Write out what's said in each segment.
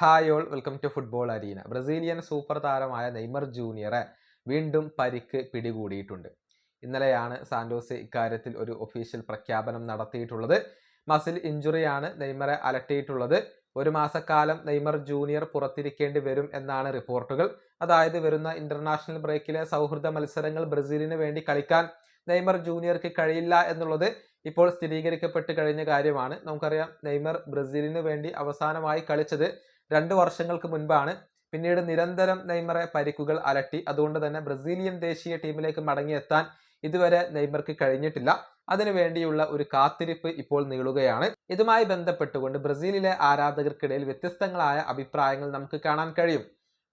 Hi all welcome to football arena Brazilian super താരമായ Neymar ജൂനിയറെ വീണ്ടും പരിക്ക് പിടികൂടിയിട്ടുണ്ട്. ഇന്നലെയാണ് സാന്റോസ് ഇക്കാര്യത്തിൽ ഒരു ഒഫീഷ്യൽ പ്രഖ്യാപനം നടത്തിയിട്ടുള്ളത്. മസിൽ ഇഞ്ചുറിയാണ് നെയ്മറെ അലട്ടിയിട്ടുള്ളത്. ഒരു മാസക്കാലം നെയ്മർ ജൂനിയർ പുറത്തിരിക്കേണ്ടി വരും എന്നാണ് റിപ്പോർട്ടുകൾ. അതായത് വരുന്ന ഇന്റർനാഷണൽ ബ്രേക്കിലെ സൗഹൃദ മത്സരങ്ങൾ ബ്രസീലിന് വേണ്ടി കളിക്കാൻ നെയ്മർ ജൂനിയർക്ക് കഴിയില്ല എന്നുള്ളത് ഇപ്പോൾ സ്ഥിരീകരിക്കപ്പെട്ട് കഴിഞ്ഞ കാര്യമാണ്. നമുക്കറിയാം നെയ്മർ ബ്രസീലിന് വേണ്ടി അവസാനമായി കളിച്ചത് രണ്ട് വർഷങ്ങൾക്ക് മുൻപാണ് പിന്നീട് നിരന്തരം നെയ്മറെ പരിക്കുകൾ അലട്ടി. അതുകൊണ്ട് തന്നെ ബ്രസീലിയൻ ദേശീയ ടീമിലേക്ക് മടങ്ങിയെത്താൻ ഇതുവരെ നെയ്മർക്ക് കഴിഞ്ഞിട്ടില്ല. അതിനുവേണ്ടിയുള്ള ഒരു കാത്തിരിപ്പ് ഇപ്പോൾ നീളുകയാണ്. ഇതുമായി ബന്ധപ്പെട്ടുകൊണ്ട് ബ്രസീലിലെ ആരാധകർക്കിടയിൽ വ്യത്യസ്തങ്ങളായ അഭിപ്രായങ്ങൾ നമുക്ക് കാണാൻ കഴിയും.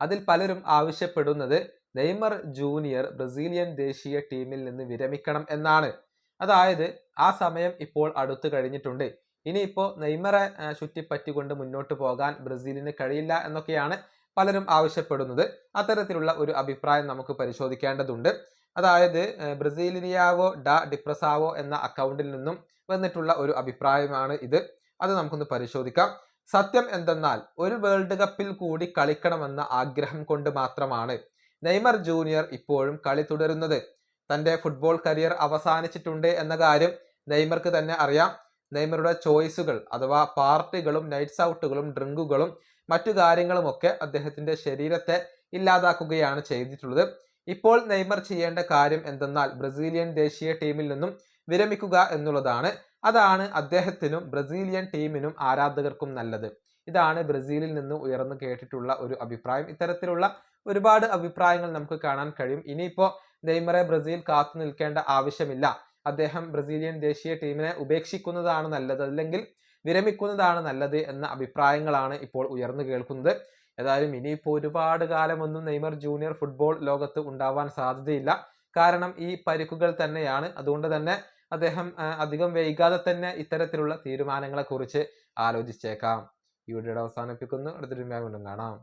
അതിൽ പലരും ആവശ്യപ്പെടുന്നത് നെയ്മർ ജൂനിയർ ബ്രസീലിയൻ ദേശീയ ടീമിൽ നിന്ന് വിരമിക്കണം എന്നാണ്. അതായത് ആ സമയം ഇപ്പോൾ അടുത്തു കഴിഞ്ഞിട്ടുണ്ട്. ഇനിയിപ്പോൾ നെയ്മറെ ചുറ്റിപ്പറ്റിക്കൊണ്ട് മുന്നോട്ട് പോകാൻ ബ്രസീലിന് കഴിയില്ല എന്നൊക്കെയാണ് പലരും ആവശ്യപ്പെടുന്നത്. അത്തരത്തിലുള്ള ഒരു അഭിപ്രായം നമുക്ക് പരിശോധിക്കേണ്ടതുണ്ട്. അതായത് ബ്രസീലിനിയാവോ ഡ ഡിപ്രസാവോ എന്ന അക്കൗണ്ടിൽ നിന്നും വന്നിട്ടുള്ള ഒരു അഭിപ്രായമാണ് ഇത്. അത് നമുക്കൊന്ന് പരിശോധിക്കാം. സത്യം എന്തെന്നാൽ ഒരു വേൾഡ് കപ്പിൽ കൂടി കളിക്കണമെന്ന ആഗ്രഹം കൊണ്ട് മാത്രമാണ് നെയ്മർ ജൂനിയർ ഇപ്പോഴും കളി തുടരുന്നത്. തന്റെ ഫുട്ബോൾ കരിയർ അവസാനിച്ചിട്ടുണ്ട് എന്ന കാര്യം നെയ്മർക്ക് തന്നെ അറിയാം. നെയ്മറുടെ ചോയ്സുകൾ അഥവാ പാർട്ടികളും നൈറ്റ്സ് ഔട്ടുകളും ഡ്രിങ്കുകളും മറ്റു കാര്യങ്ങളുമൊക്കെ അദ്ദേഹത്തിന്റെ ശരീരത്തെ ഇല്ലാതാക്കുകയാണ് ചെയ്തിട്ടുള്ളത്. ഇപ്പോൾ നെയ്മർ ചെയ്യേണ്ട കാര്യം എന്തെന്നാൽ ബ്രസീലിയൻ ദേശീയ ടീമിൽ നിന്നും വിരമിക്കുക എന്നുള്ളതാണ്. അതാണ് അദ്ദേഹത്തിനും ബ്രസീലിയൻ ടീമിനും ആരാധകർക്കും നല്ലത്. ഇതാണ് ബ്രസീലിൽ നിന്ന് ഉയർന്നു കേട്ടിട്ടുള്ള ഒരു അഭിപ്രായം. ഇത്തരത്തിലുള്ള ഒരുപാട് അഭിപ്രായങ്ങൾ നമുക്ക് കാണാൻ കഴിയും. ഇനിയിപ്പോ നെയ്മറെ ബ്രസീൽ കാത്തു നിൽക്കേണ്ട ആവശ്യമില്ല. അദ്ദേഹം ബ്രസീലിയൻ ദേശീയ ടീമിനെ ഉപേക്ഷിക്കുന്നതാണ് നല്ലത് അല്ലെങ്കിൽ വിരമിക്കുന്നതാണ് നല്ലത് എന്ന അഭിപ്രായങ്ങളാണ് ഇപ്പോൾ ഉയർന്നു കേൾക്കുന്നത്. ഏതായാലും ഇനിയിപ്പോൾ ഒരുപാട് കാലമൊന്നും നെയ്മർ ജൂനിയർ ഫുട്ബോൾ ലോകത്ത് ഉണ്ടാവാൻ സാധ്യതയില്ല. കാരണം ഈ പരിക്കുകൾ തന്നെയാണ്. അതുകൊണ്ട് തന്നെ അദ്ദേഹം അധികം വൈകാതെ തന്നെ ഇത്തരത്തിലുള്ള തീരുമാനങ്ങളെക്കുറിച്ച് ആലോചിച്ചേക്കാം. ഈ വീഡിയോയുടെ അവസാനിപ്പിക്കുന്നു. അടുത്തൊരു കാണാം.